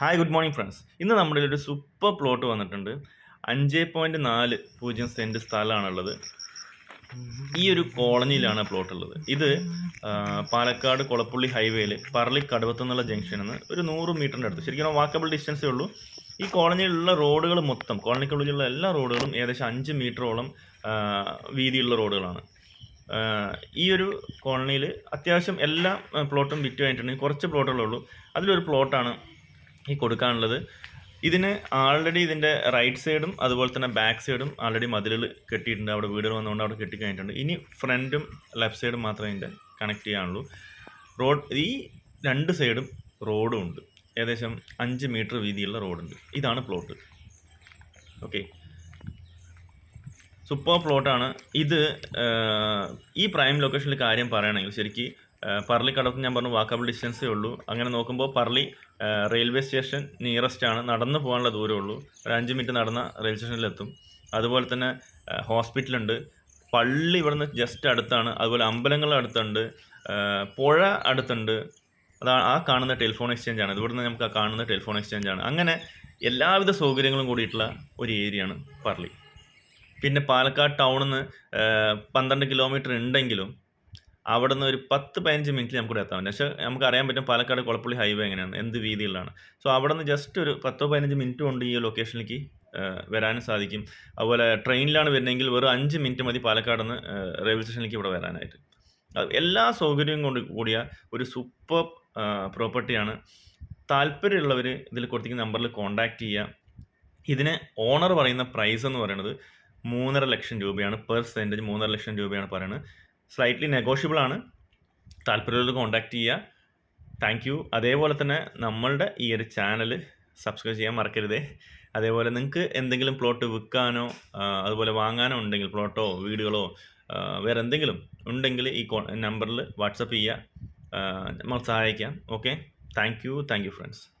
Hi good morning friends ഇന്ന് നമ്മുടെ ഒരു സൂപ്പർ പ്ലോട്ട് വന്നിട്ടുണ്ട്. അഞ്ച് പോയിന്റ് നാല് പൂജ്യം സെന്റ് സ്ഥലമാണുള്ളത്. ഈ ഒരു കോളനിയിലാണ് പ്ലോട്ട് ഉള്ളത്. ഇത് പാലക്കാട് കൊളപ്പുള്ളി ഹൈവേയിൽ പറളി കടുവത്തുനിന്നുള്ള ജംഗ്ഷനിൽ ഒരു നൂറ് മീറ്ററിന്റെ അടുത്ത്. ശരിക്കും വാക്കബിൾ ഡിസ്റ്റൻസേ ഉള്ളൂ. ഈ കോളനിയിലുള്ള റോഡുകൾ മൊത്തം കോളനിക്കുള്ളിലുള്ള എല്ലാ റോഡുകളും ഏകദേശം അഞ്ച് മീറ്ററോളം വീതിയുള്ള റോഡുകളാണ് ഈ ഒരു കോളനിയിൽ അത്യാവശ്യം എല്ലാ പ്ലോട്ടും വിറ്റ് കഴിഞ്ഞിട്ടുണ്ടെങ്കിൽ കുറച്ച് പ്ലോട്ടുകളുള്ളൂ അതിലൊരു പ്ലോട്ടാണ് ഈ കൊടുക്കാനുള്ളത്. ഇതിന് ആൾറെഡി ഇതിന്റെ റൈറ്റ് സൈഡും അതുപോലെ തന്നെ ബാക്ക് സൈഡും ആൾറെഡി മതിലുകൾ കെട്ടിയിട്ടുണ്ട്. അവിടെ വീടുകൾ വന്നുകൊണ്ട് അവിടെ കെട്ടി കഴിഞ്ഞിട്ടുണ്ട് ഇനി ഫ്രണ്ടും ലെഫ്റ്റ് സൈഡും മാത്രമേ ഇതിന്റെ കണക്ട് ചെയ്യാനുള്ളൂ. റോഡ് ഈ രണ്ട് സൈഡും റോഡും ഉണ്ട്. ഏകദേശം അഞ്ച് മീറ്റർ വീതിയുള്ള റോഡുണ്ട് ഇതാണ് പ്ലോട്ട് ഓക്കെ സൂപ്പർ പ്ലോട്ടാണ് ഇത് ഈ പ്രൈം ലൊക്കേഷനിൽ കാര്യം പറയുകയാണെങ്കിൽ ശരിക്ക് ആ, പറളിക്കടത്ത് ഞാൻ പറഞ്ഞു വാക്കബിൾ ഡിസ്റ്റൻസേ ഉള്ളൂ അങ്ങനെ നോക്കുമ്പോൾ പറളി റെയിൽവേ സ്റ്റേഷൻ നിയറസ്റ്റ് ആണ്. നടന്നു പോകാനുള്ള ദൂരമേ ഉള്ളൂ ഒരു അഞ്ച് മിനിറ്റ് നടന്ന റെയിൽവേ സ്റ്റേഷനിലെത്തും അതുപോലെ തന്നെ ഹോസ്പിറ്റലുണ്ട് പള്ളി ഇവിടുന്ന് ജസ്റ്റ് അടുത്താണ്. അതുപോലെ അമ്പലങ്ങൾ അടുത്തുണ്ട്. പുഴ അടുത്തുണ്ട്. അതാണ് ആ കാണുന്ന ടെലിഫോൺ എക്സ്ചേഞ്ച് ആണ്. ഇവിടുന്ന് നമുക്ക് ആ കാണുന്ന ടെലിഫോൺ എക്സ്ചേഞ്ച് ആണ്. അങ്ങനെ എല്ലാവിധ സൗകര്യങ്ങളും കൂടിയിട്ടുള്ള ഒരു ഏരിയയാണ് പറളി. പിന്നെ പാലക്കാട് ടൗണിൽ നിന്ന് പന്ത്രണ്ട് കിലോമീറ്റർ ഉണ്ടെങ്കിലും അവിടെ നിന്ന് ഒരു പത്ത് പതിനഞ്ച് മിനിറ്റിൽ നമുക്ക് എത്താൻ പറ്റും. പക്ഷേ നമുക്ക് അറിയാൻ പറ്റും പാലക്കാട് കുളപ്പള്ളി ഹൈവേ എങ്ങനെയാണ് എന്ത് വീതിയിലാണ് സോ അവിടെ നിന്ന് ജസ്റ്റ് ഒരു പത്തോ പതിനഞ്ച് മിനിറ്റ് കൊണ്ട് ഈ ലൊക്കേഷനിലേക്ക് വരാനും സാധിക്കും. അതുപോലെ ട്രെയിനിലാണ് വരുന്നതെങ്കിൽ വെറും അഞ്ച് മിനിറ്റ് മതി പാലക്കാട് നിന്ന് റെയിൽവേ സ്റ്റേഷനിലേക്ക് ഇവിടെ വരാനായിട്ട്. എല്ലാ സൗകര്യവും കൊണ്ട് കൂടിയ ഒരു സൂപ്പർ പ്രോപ്പർട്ടിയാണ് താല്പര്യമുള്ളവർ ഇതിൽ കൊടുത്തിരിക്കുന്ന നമ്പറിൽ കോൺടാക്റ്റ് ചെയ്യുക. ഇതിന് ഓണർ പറയുന്ന പ്രൈസ് എന്ന് പറയുന്നത് മൂന്നര ലക്ഷം രൂപയാണ് പെർ സെന്റേജ് മൂന്നര ലക്ഷം രൂപയാണ് പറയുന്നത്. സ്ലൈറ്റ്ലി നെഗോഷ്യബിൾ ആണ്. താല്പര്യമുള്ളത് കോൺടാക്റ്റ് ചെയ്യുക. താങ്ക് യു അതേപോലെ തന്നെ നമ്മളുടെ ഈ ഒരു ചാനൽ സബ്സ്ക്രൈബ് ചെയ്യാൻ മറക്കരുതേ. അതേപോലെ നിങ്ങൾക്ക് എന്തെങ്കിലും പ്ലോട്ട് വിൽക്കാനോ അതുപോലെ വാങ്ങാനോ ഉണ്ടെങ്കിൽ പ്ലോട്ടോ വീടുകളോ വേറെ എന്തെങ്കിലും ഉണ്ടെങ്കിൽ ഈ നമ്പറിൽ വാട്സപ്പ് ചെയ്യുക. നമ്മൾ സഹായിക്കാം. Okay thank you thank you friends